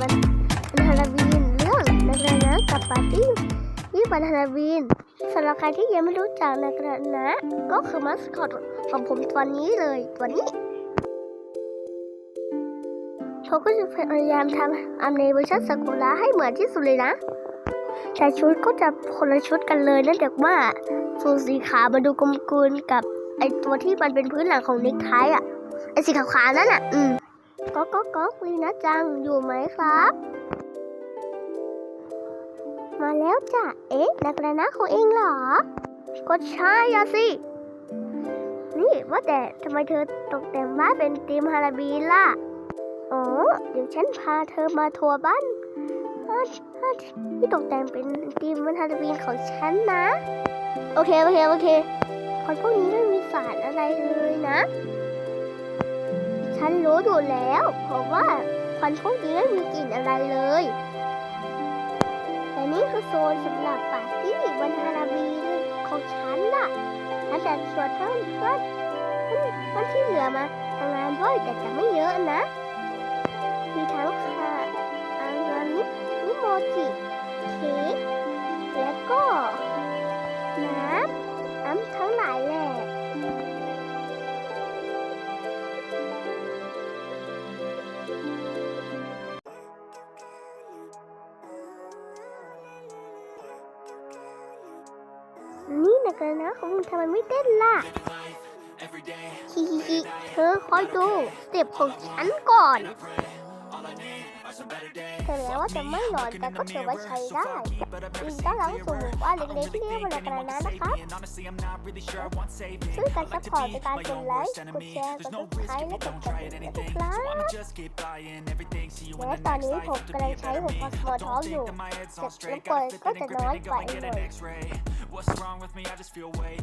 วันวันฮาโลวีนเรื่องนักเรียนกับปาร์ตี้ที่วันฮาโลวีนสำหรับใครที่ยังไม่รู้จักนักเรียนนะ ก็คือมัสคอตของผมตัวนี้เลยตัวนี้ผมก็จะพยายามทำอัมเนเวอร์ชันสกุระให้เหมือนที่สุดเลยนะแต่ชุดก็จะคนละชุดกันเลยนั่นเด็กว่าสูสีขาวมาดูกลมกลืนกับไอตัวที่มันเป็นพื้นหลังของนิกไทอะไอสีขาวๆนั่นอะ อืม ก็ก็ก็ลีนะจังอยู่ไหมครับ มาแล้วจ้ะ เอ๊ะนักเรียนนะของเองเหรอ ก็ใช่อะสิ นี่ว่าแต่ทำไมเธอตกแต่งบ้านเป็นธีมฮาราบีล่ะ อ๋อ เดี๋ยวฉันพาเธอมาทัวร์บ้านบ้านบ้าที่ตกแต่งเป็นธีมวันฮาราบีของฉันนะ โอเค โอเค โอเค คนพวกนี้ไม่มีสารอะไรเลยนะ ฉันรู้อยู่แล้ว เพราะว่าควันพวกนี้ไม่มีกลิ่นอะไรเลยแต่นี่คือโซนสำหรับปาร์ตี้วันฮาราบีนของฉันน่ะฉันจะชวนเพื่อนเพื่อนเพื่อนที่เหลือมาทำงานด้วยแต่จะไม่เยอะนะ มีทั้งค่ะอางานินิโมจิ นี่นะกันนะของมึงทำไมไม่เต้นล่ะฮิฮิฮิเธอคอยดูสเต็ปของฉันก่อนถึงแม้ว่าจะไม่หลอนแต่ก็ถือว่าใช้ได้ยินต้อนรับสู่หมู่บ้านเล็กๆที่เรียกว่านากันนะนะครับช่วยกันซัพพอร์ตในการกดไลค์กดแชร์กดซับสไครต์และกดกระดิ่งนะครับและตอนนี้ผมกำลังใช้หัวคอสโมท้องอยู่จะรบกวนก็จะน้อยไปหน่อย What's wrong with me? I just feel weight